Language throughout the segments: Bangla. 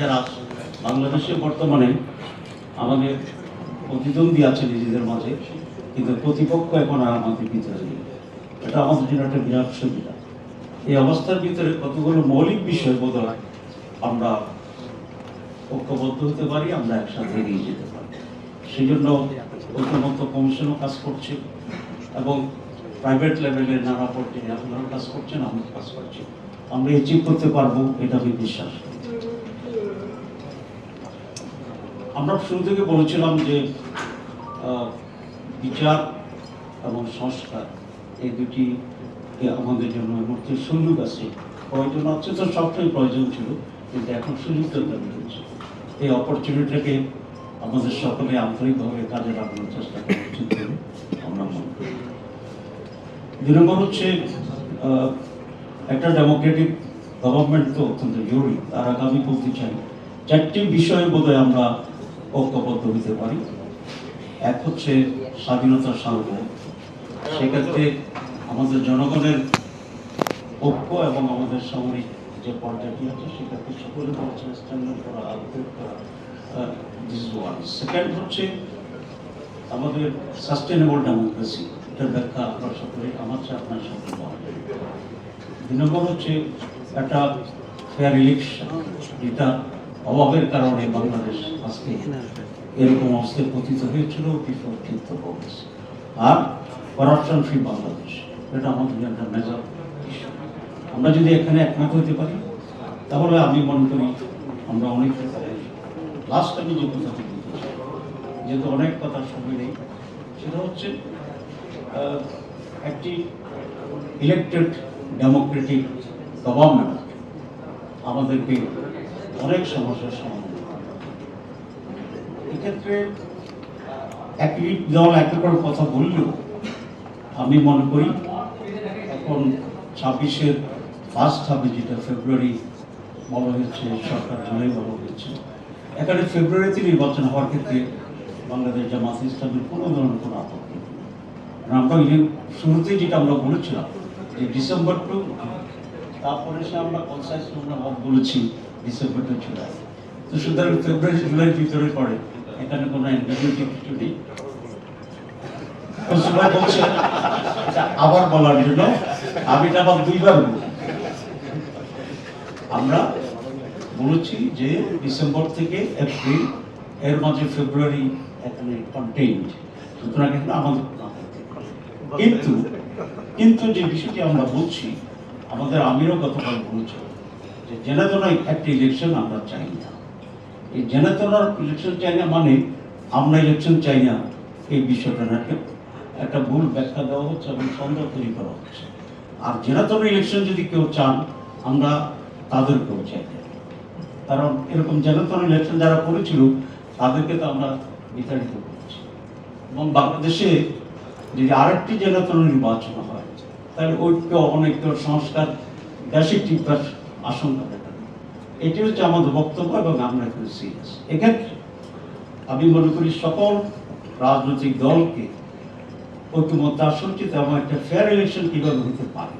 যারা বাংলাদেশে বর্তমানে আমাদের প্রতিদ্বন্দ্বী আছে নিজেদের মাঝে, কিন্তু প্রতিপক্ষ এখন আর আমাদের ভিতরে নেই। এটা আমাদের জন্য একটা বিরাট সুবিধা। এই অবস্থার ভিতরে কতগুলো মৌলিক বিষয় বোধ আমরা ঐক্যবদ্ধ হতে পারি, আমরা একসাথে এগিয়ে যেতে পারি। সেই জন্য ঐক্যমত্য কমিশনও কাজ করছে এবং প্রাইভেট লেভেলে নানা পর্যায়ে আপনারাও কাজ করছেন আমি কাজ করছি। আমরা অ্যাচিভ করতে পারব, এটা আমি বিশ্বাস করি। আমরা শুরু থেকে বলেছিলাম যে বিচার এবং সংস্কার এই দুটি আমাদের জন্য মুহূর্তে সুযোগ আছে। প্রয়োজন আছে তো সবটাই প্রয়োজন ছিল, কিন্তু এখন সুযোগটা তৈরি হচ্ছে? এই অপরচুনিটিকে আমাদের সকলে আন্তরিকভাবে কাজে লাগানোর চেষ্টা করা উচিত বলে আমরা মনে করি। দুই নম্বর হচ্ছে একটা ডেমোক্রেটিক গভর্নমেন্ট তো অত্যন্ত জরুরি, তার আগে আমি বলতে চাই, চারটি বিষয়ে বোধহয় আমরা ঐক্যবদ্ধ হতে পারি। এক হচ্ছে স্বাধীনতার সার্বভৌম সেক্ষেত্রে আমাদের জনগণের ঐক্য এবং আমাদের সামরিক যে পর্যায়টি আছে, সেটাকে সকলে বলছে স্ট্যান্ডার্ড করা আপডেট করা দিস ওয়ান সেকেন্ড হচ্ছে আমাদের সাস্টেনেবল ডেমোক্রেসি এটার ব্যাখ্যা আপনার সকলে, আমার চেয়ে আপনার সকলে দুই নম্বর হচ্ছে একটা ফেয়ার ইলেকশন যেটা অভাবের কারণে বাংলাদেশ আজকে এরকম অবস্থায় পতিত হয়েছিল বিফোর ফিফথ অগস্ট আর করাপশন ফ্রি বাংলাদেশ, এটা আমাদের একটা মেজর আমরা যদি এখানে একমত হতে পারি, তাহলে আমি মনে করি আমরা অনেক লাস্ট আমি যে কথাটি বলতে চাই, যেহেতু অনেক কথার সময় নেই, সেটা হচ্ছে একটি ইলেকটেড ডেমোক্রেটিক গভর্নমেন্ট আমাদেরকে অনেক সমস্যার সমাধান এক্ষেত্রে কথা বললেও আমি মনে করি, এখন ছাব্বিশের ফার্স্ট হবে যেটা ফেব্রুয়ারি বলা হয়েছে, সরকার জুলাই বলা হয়েছে, এখানে ফেব্রুয়ারিতে নির্বাচন হওয়ার ক্ষেত্রে বাংলাদেশ জামাত ইসলামের কোনো ধরনের কোনো আপত্তি আমরা শুরুতেই যেটা আমরা বলেছিলাম, যে ডিসেম্বর টু, তারপরে সে আমরা কনসাইজ আমরা বলেছি তো সুতরাং ফেব্রুয়ারি জুলাইয়ের ভিতরে পড়ে এখানে কোনো অ্যান্টিবিউটিক কিছু নেই আবার বলার জন্য আমি আবার দুইবার আমরা বলেছি যে ডিসেম্বর থেকে এপ্রিল, এর মাঝে ফেব্রুয়ারি এখানে কন্টেইনড সুতরাং এখানে আমাদের। কিন্তু কিন্তু যে বিষয়টি আমরা বলছি, আমাদের আমিরও গতকাল বলেছে যে জেনাতনা একটা ইলেকশন আমরা চাই না। এই জেনাতনার ইলেকশন চাই না মানে আমরা ইলেকশন চাই না, এই বিষয়টা না। একটা- ভুল ব্যাখ্যা দেওয়া হচ্ছে এবং সন্দেহ তৈরি করা হচ্ছে। আর জেনাতনা ইলেকশন যদি কেউ চান, আমরা তাদেরকেও চাই। কারণ এরকম জেনাতন ইলেকশন যারা করেছিল, তাদেরকে তো আমরা বিতাড়িত করেছি। এবং বাংলাদেশে যদি আরেকটি জেনাতন নির্বাচন হয়, তাহলে ঐক্য, অনৈক্য, সংস্কার, দেশে টিকার আশঙ্কা দেখা। এটি হচ্ছে আমাদের বক্তব্য এবং আমরা এখানে সিরিয়াস এক্ষেত্রে আমি মনে করি সকল রাজনৈতিক দলকে ঐক্যমত্য আসা উচিত এবং একটা ফেয়ার ইলেকশন কীভাবে হতে পারে,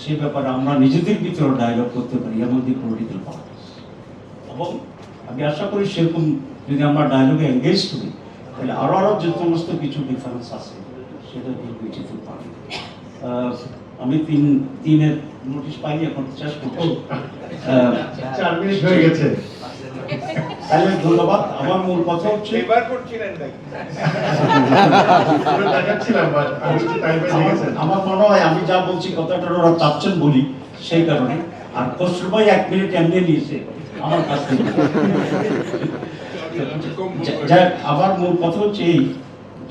সে ব্যাপারে আমরা নিজেদের ভিতরে ডায়লগ করতে পারি এমন দি পলিটিক্যাল পার্টিস এবং আমি আশা করি সেরকম যদি আমরা ডায়লগে এঙ্গেজ করি, তাহলে আরও আরও যে সমস্ত কিছু ডিফারেন্স আছে, সেটা দিয়ে যেতে পারি। আমি তিন তিনের নোটিশ পাইনি এখন শেষ করছি চার মিনিট হয়ে গেছে। তাহলে ধন্যবাদ আমার মূল কথা হচ্ছে এবার করছিলেন আমার- মনে হয় আমি যা বলছি কথাটা ওরা চাচ্ছেন বলি সেই কারণে। আর খসরু ভাই এক মিনিট এমনি নিয়েছে আমার কাছ থেকে। আবার মূল কথা হচ্ছে এই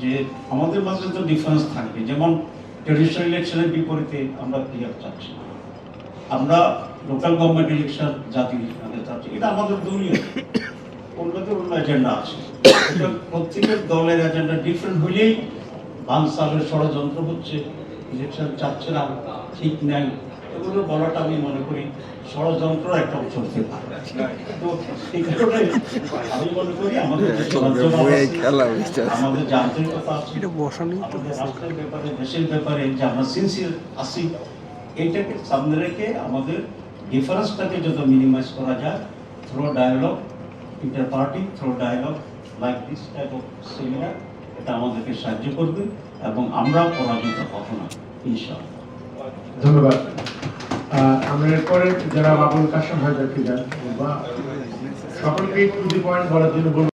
যে আমাদের মাঝে তো ডিফারেন্স থাকবে। যেমন ট্রেডিশনাল ইলেকশনের বিপরীতে আমরা ক্লিয়ার চাচ্ছি। আমরা লোকাল গভর্নমেন্ট ইলেকশন জাতীয় ইলেকশনে চাচ্ছি। এটা আমাদের দলীয়। অন্যদের অন্য এজেন্ডা আছে। প্রত্যেকের দলের এজেন্ডা ডিফারেন্ট হলেই বানসালের ষড়যন্ত্র হচ্ছে। ইলেকশন চাচ্ছে না। ঠিক নেই। এগুলো বলাটা আমি মনে করি ষড়যন্ত্র একটা অংশ হতে পারে তো এই কারণে আমি মনে করি আমাদের যে সমাজসেবা আছে, আমাদের যে আন্তরিকতা রাষ্ট্রের ব্যাপারে দেশের ব্যাপারে যে আমরা সিনসিয়ার আছি এইটাকে সামনে রেখে আমাদের ডিফারেন্সটাকে যত মিনিমাইজ করা যায় through dialogue inter party through dialogue like this type of seminar এটা আমাদেরকে সাহায্য করবে এবং আমরা পরাজিত হব না ইনশাআল্লাহ। ধন্যবাদ। আমরা এরপরে যারা বাবুল কাশেম হায়দারকে যান বা সকলকে টু দি পয়েন্ট বলার জন্য